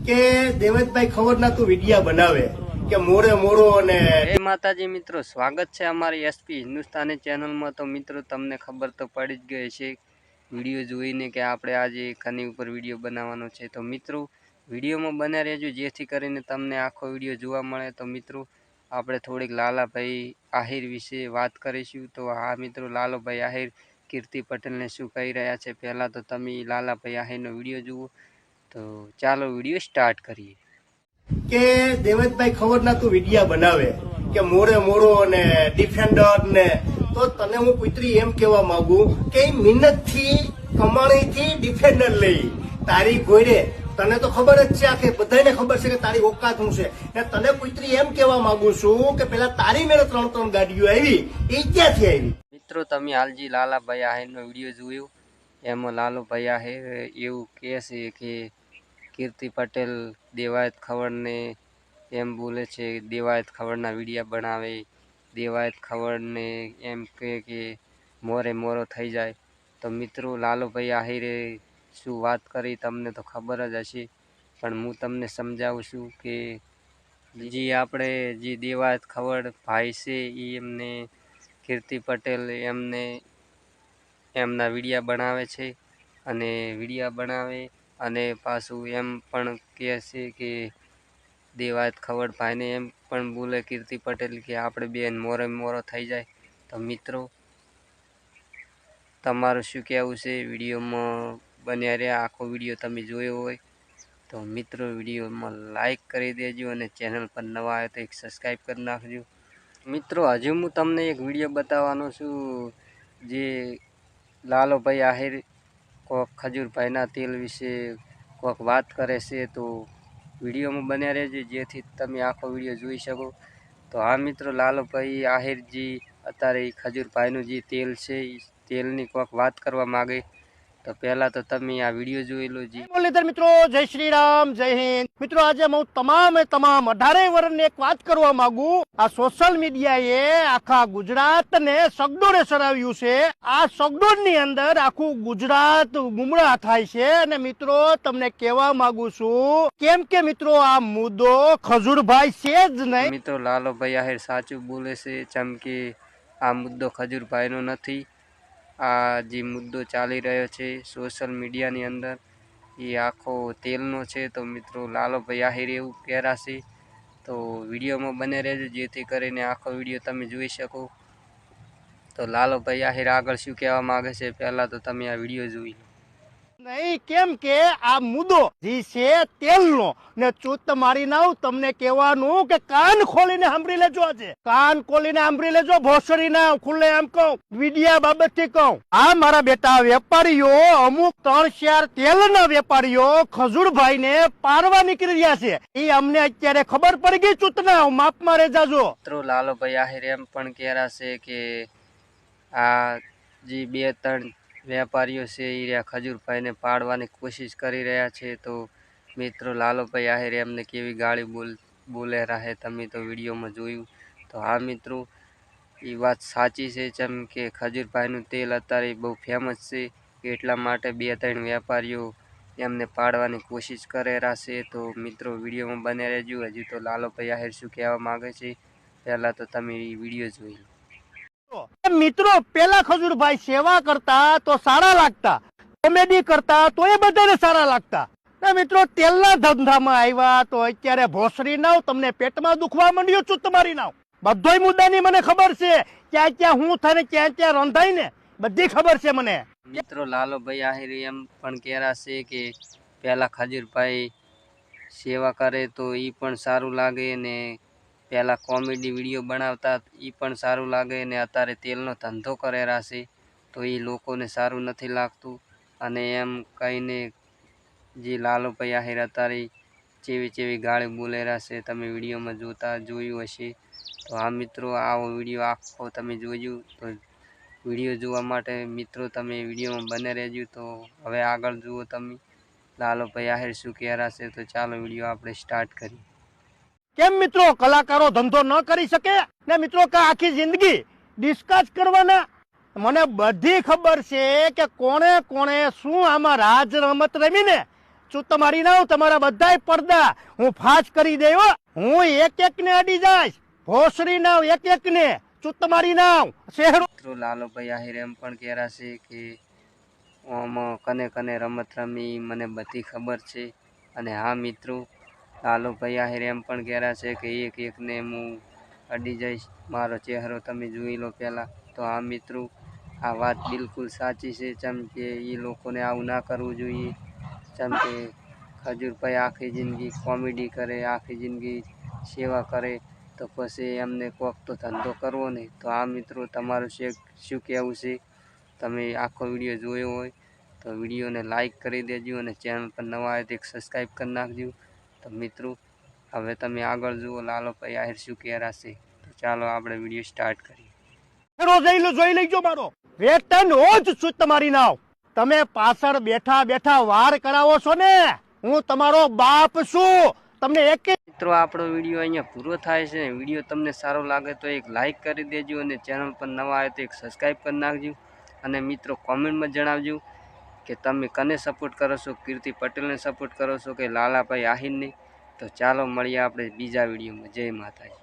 કે દેવતભાઈ ખબર ના તું વિડિયા બનાવે, કે મોરે મોરો અને જય માતાજી મિત્રો, સ્વાગત છે અમારી એસપી હિન્દુસ્તાની ચેનલમાં. તો મિત્રો, તમને ખબર તો પડી જ ગઈ છે વીડિયો જોઈને કે આપણે આજે કની ઉપર વીડિયો બનાવવાનો છે. તો મિત્રો, વિડીયોમાં બન્યા રહેજો, જેથી કરીને તમને આખો વીડિયો જોવા મળે. તો મિત્રો, આપણે થોડીક લાલાભાઈ આહિર વિશે વાત કરીશું. તો હા મિત્રો, લાલાભાઈ આહિર, કીર્તિ પટેલને શું કહી રહ્યા છે? પહેલાં તો તમે લાલાભાઈ આહિરનો વીડિયો જુઓ. તો ચાલો વીડિયો સ્ટાર્ટ કરીએ. કે દેવેશભાઈ ખબર ના તું વિડિયા બનાવે કે મોરે મોરો અને ડિફેન્ડર ને તો તને હું પુત્રી એમ કેવા માંગુ કે મહેનતથી કમાણી થી ડિફેન્ડર લઈ. તારી ગોયરે તને તો ખબર જ છે આખે બધાને ખબર છે કે તારી ઓકાત શું છે. ને તને પુત્રી એમ કેવા માંગુ છું કે પેલા તારી મેળે ત્રણ ત્રણ ગાડીઓ આવી એ ક્યાંથી આવી? મિત્રો તમે હાલજી લાલાભાઈ આહિરનો વીડિયો જોયો? એમાં લાલુભાઈ આહેર એવું કહે છે કે કીર્તિ પટેલ દેવાયત ખવડને એમ બોલે છે, દેવાયત ખવડના વિડીયા બનાવે, દેવાયત ખવડને એમ કહે કે મોરે મોરો થઈ જાય. તો મિત્રો, લાલુભાઈ આહિરે શું વાત કરી તમને તો ખબર જ હશે, પણ હું તમને સમજાવું છું કે જે આપણે જે દેવાયત ખવડ ભાઈ છે એ એમને કીર્તિ પટેલ એમને એમના વિડીયા બનાવે છે અને વિડીયા બનાવે અને પાછું એમ પણ કહે છે કે દેવાયત ખવડભાઈને એમ પણ બોલે કીર્તિ પટેલ કે આપણે બેન મોરે મોરો થઈ જાય. તો મિત્રો, તમારું શું કહેવું છે? વિડીયોમાં બન્યા રહ્યા. આખો વીડિયો તમે જોયો હોય તો મિત્રો, વિડીયોમાં લાઈક કરી દેજો અને ચેનલ પર નવા આવે તો એક સબસ્ક્રાઈબ કરી નાખજો. મિત્રો, હજુ હું તમને એક વીડિયો બતાવવાનો છું જે લાલોભાઈ આહિર કોક ખજૂરભાઈના તેલ વિશે કોક વાત કરે છે, તો વિડીયોમાં બન્યા રહેજો, જેથી તમે આખો વીડિયો જોઈ શકો. તો આ મિત્રો, લાલભાઈ આહિરજી, અત્યારે એ ખજૂરભાઈનું જે તેલ છે એ તેલની કોક વાત કરવા માગે. તો પહેલા તો તમે આ વીડિયો જોઈ લો જી. મુરલીધર મિત્રો જય શ્રી રામ જય હિન્દ. મિત્રો આજે હું તમામે તમામ અઢારે વર્ષની એક વાત કરવા માંગુ. આ સોશિયલ મીડિયાએ આખા ગુજરાતને સગડોળે સરાવ્યું છે. આ સગડોળની અંદર આખું ગુજરાત ગુમરા થાય છે. અને મિત્રો તમને કહેવા માંગુ છું કેમ કે મિત્રો આ મુદ્દો ખજૂરભાઈ છે જ નહીં. મિત્રો લાલોભાઈ આહેર સાચું બોલે છે ચમકી આ મુદ્દો ખજૂરભાઈનો નથી. આ જે મુદ્દો ચાલી રહ્યો છે સોશિયલ મીડિયાની અંદર, એ આખો તેલનો છે. તો મિત્રો, લાલોભાઈ આહિર એવું પહેરાશે તો વિડીયોમાં બને રહેજો, જેથી કરીને આખો વીડિયો તમે જોઈ શકો. તો લાલોભાઈ આહિર આગળ શું કહેવા માગે છે? પહેલાં તો તમે આ વીડિયો જોઈ લો. નહીં, કેમ કે આ મુદ્દો જે છે તેલનો. ને ચૂત મારી નાવ, તમને કહેવાનું કે કાન ખોલીને સાંભળી લેજો આજે. કાન ખોલીને સાંભળી લેજો, ભોસડી ના ખુલ્લે આમ કહું. વિડિયા બાબતથી કહું. આ મારા બેટા વેપારીઓ, અમુક ત્રણ ચાર તેલના વેપારીઓ ખજુરભાઈ ને પારવા નીકળી રહ્યા છે. એ અમને અત્યારે ખબર પડી ગઈ ચૂતના માપમાં રેજાજો મિત્રો, લાલોભાઈ આહિર એમ પણ કહેરાશે કે આ જે બે, ત્રણ વેપારીઓ છે એ રહ્યા ખજૂરભાઈને પાડવાની કોશિશ કરી રહ્યા છે તો મિત્રો લાલોભાઈ આહેર એમને કેવી ગાળી બોલ, બોલે રહે તમે તો વિડીયોમાં જોયું. તો હા મિત્રો એ વાત સાચી છે જેમ કે ખજૂરભાઈનું તેલ અત્યારે બહુ ફેમસ છે. એટલા માટે બે ત્રણ વેપારીઓ એમને પાડવાની કોશિશ કરેલા છે. તો મિત્રો વિડીયોમાં બને રહેજો. હજુ તો લાલોભાઈ આહિર શું કહેવા માગે છે? પહેલાં તો તમે વીડિયો જોઈ લો. મિત્રો, પેલા ખજૂરભાઈ સેવા કરતા તો સારા લાગતા. કોમેડી કરતા તો એ બધાને સારા લાગતા. મિત્રો, તેલના ધંધામાં આવ્યા તો અત્યારે ભોસરી નાવ, તમને પેટમાં દુખવા માંડ્યું છું તમારી નાવ. બધોય મુદ્દાની મને ખબર છે. ક્યાં ક્યાં હું થાય ક્યાં ક્યાં રંધાય ને, બધી ખબર છે મને. મિત્રો, લાલોભાઈ આહિર એમ પણ કહેરા છે કે પેલા ખજૂરભાઈ સેવા કરે તો એ પણ સારું લાગે ને પહેલાં કોમેડી વીડિયો બનાવતા એ પણ સારું લાગે અને અત્યારે તેલનો ધંધો કરેલા છે તો એ લોકોને સારું નથી લાગતું. અને એમ કહીને જે લાલુભાઈ આહિર અત્યારે ચેવી ચેવી ગાળી બોલેલા છે તમે વિડીયોમાં જોતા જોયું હશે. તો આ મિત્રો, આવો વીડિયો આખો તમે જોયું તો વીડિયો જોવા માટે મિત્રો તમે વિડીયોમાં બને રહેજો. તો હવે આગળ જુઓ તમે. લાલુભાઈ આહિર શું કહેરા છે તો ચાલો વીડિયો આપણે સ્ટાર્ટ કરીએ. કેમ મિત્રો કલાકારો ધંધો ન કરી શકે? ને મિત્રો કે આખી જિંદગી ડિસ્કસ કરવાના? મને બધી ખબર છે કે કોણે કોણે શું આમાં રાજ રમત રમીને? ચૂત મારી નાવ, તમારા બધાય પડદા. હું ફાસ કરી દેવો હું. એક એક ને અડી જઈશ. ભોસરી નાવ એક એક ને ચૂત મારી નાવ. શહેરો મિત્રો, લાલુભાઈ આહિર એમ પણ કહેરા છે કે આમાં કને કને રમત રમી, મને બધી ખબર છે. અને હા, મિત્રો લાલુભાઈ આહિર એમ પણ કહેરા છે કે એક એકને હું અડી જઈશ. મારો ચહેરો તમે જોઈ લો પહેલાં. તો આ મિત્રો, આ વાત બિલકુલ સાચી છે. જેમ કે એ લોકોને આવું ના કરવું જોઈએ. જેમ કે ખજૂરભાઈ આખી જિંદગી કોમેડી કરે, આખી જિંદગી સેવા કરે, તો પછી એમને કોક તો ધંધો કરવો ને તો આ મિત્રો, તમારું છે શું કહેવું છે? તમે આખો વીડિયો જોયો હોય તો વિડીયોને લાઇક કરી દેજો અને ચેનલ પર નવા આવે તો સબસ્ક્રાઈબ કરી નાખજો. તો મિત્રો હવે તમે આગળ જુઓ લાલોભાઈ આહિર શું કહેરાશે તો ચાલો આપણે વીડિયો સ્ટાર્ટ કરીએ. જઈ લેજો મારો. વેતન હોજ છું તમારી નાવ? તમે પાછળ બેઠા બેઠા વાર કરાવો છો ને? હું તમારો બાપ છું. તમને એક મિત્રો આપણો વીડિયો અહીંયા પૂરો થાય છે. વીડિયો તમને સારો લાગે તો એક લાઈક કરી દેજો અને ચેનલ પર નવા આવે તો એક સબસ્ક્રાઈબ કરી નાખજો. અને મિત્રો કોમેન્ટમાં જણાવજો કે તમે કને સપોર્ટ કરો છો? કીર્તિ પટેલને સપોર્ટ કરો છો કે લાલાભાઈ આહિરને? તો ચાલો મળીએ આપણે બીજા વિડીયોમાં. જય માતાજી.